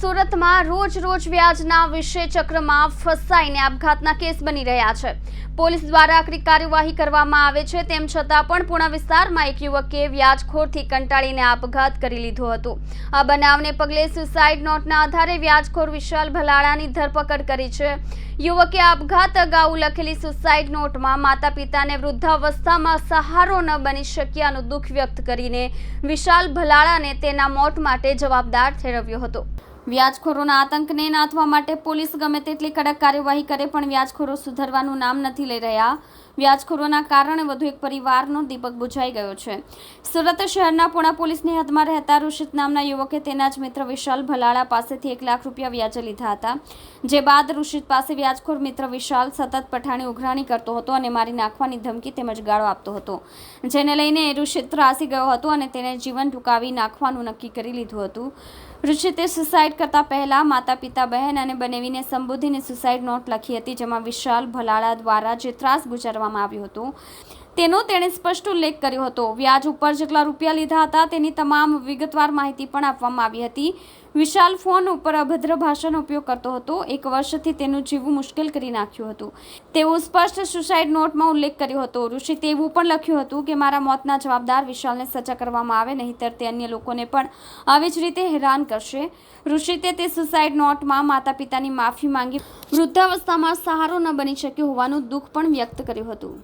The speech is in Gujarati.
સુરતમાં રોજ રોજ વ્યાજના વિષય ચક્રમાં ફસાઈને આપઘાતના કેસ બની રહ્યા છે. પોલીસ દ્વારા આકરી કાર્યવાહી કરવામાં આવે છે, તેમ છતાં પણ પૂણા વિસ્તારમાં એક યુવકે વ્યાજખોરથી કંટાળીને આપઘાત કરી લીધો હતો. આ બનાવને પગલે સુસાઇડ નોટના આધારે વ્યાજખોર વિશાલ ભલાળાની ધરપકડ કરી છે. યુવકે આપઘાત અગાઉ લખેલી સુસાઇડ નોટમાં માતા પિતાને વૃદ્ધાવસ્થામાં સહારો ન બની શક્યાનું દુઃખ વ્યક્ત કરીને વિશાલ ભલાળાને તેના મોત માટે જવાબદાર ઠેરવ્યો હતો. વ્યાજખોરોના આતંકને નાથવા માટે પોલીસ ગમે તેટલી કડક કાર્યવાહી કરે પણ વ્યાજખોરો સુધરવાનું નામ નથી લઈ રહ્યા. વ્યાજખોરોના કારણે વધુ એક પરિવારનો દીપક બુઝાઈ ગયો છે. સુરત શહેરના પુણા પોલીસની હદમાં રહેતા ઋષિત નામના યુવકે તેના જ મિત્ર વિશાલ ભલાળા પાસેથી એક લાખ રૂપિયા વ્યાજે લીધા હતા. જે બાદ ઋષિત પાસે વ્યાજખોર મિત્ર વિશાલ સતત પઠાણી ઉઘરાણી કરતો હતો અને મારી નાખવાની ધમકી તેમજ ગાળો આપતો હતો. જેને લઈને ઋષિત ત્રાસી ગયો હતો અને તેને જીવન ટૂંકાવી નાખવાનું નક્કી કરી લીધું હતું. ઋષિતે સુસાઇડ કરતા પહેલા માતા, પિતા, બહેન અને બનેવીને સંબોધીને સુસાઇડ નોટ લખી હતી, જેમાં વિશાલ ભલાળા દ્વારા જે ત્રાસ ગુજારવામાં આવ્યો હતો તેનો તેણે સ્પષ્ટ ઉલ્લેખ કર્યો હતો. વ્યાજ ઉપર જેટલા રૂપિયા લીધા હતા તેની તમામ વિગતવાર માહિતી પણ આપવામાં આવી હતી. વિશાલ ફોન ઉપર અભદ્ર ભાષાનો ઉપયોગ કરતો હતો. એક વર્ષથી તેનું જીવવું મુશ્કેલ કરી નાખ્યું હતું. તેઓ સ્પષ્ટ સુસાઇડ નોટમાં ઉલ્લેખ કર્યો હતો. ઋષિ તેવું પણ લખ્યું હતું કે, મારા મોતના જવાબદાર વિશાલને સજા કરવામાં આવે, નહીંતર તે અન્ય લોકોને પણ આવી જ રીતે હેરાન કરશે. ઋષિતે તે સુસાઇડ નોટમાં માતા પિતાની માફી માંગી વૃદ્ધાવસ્થામાં સહારો ન બની શક્યો હોવાનું દુઃખ પણ વ્યક્ત કર્યું હતું.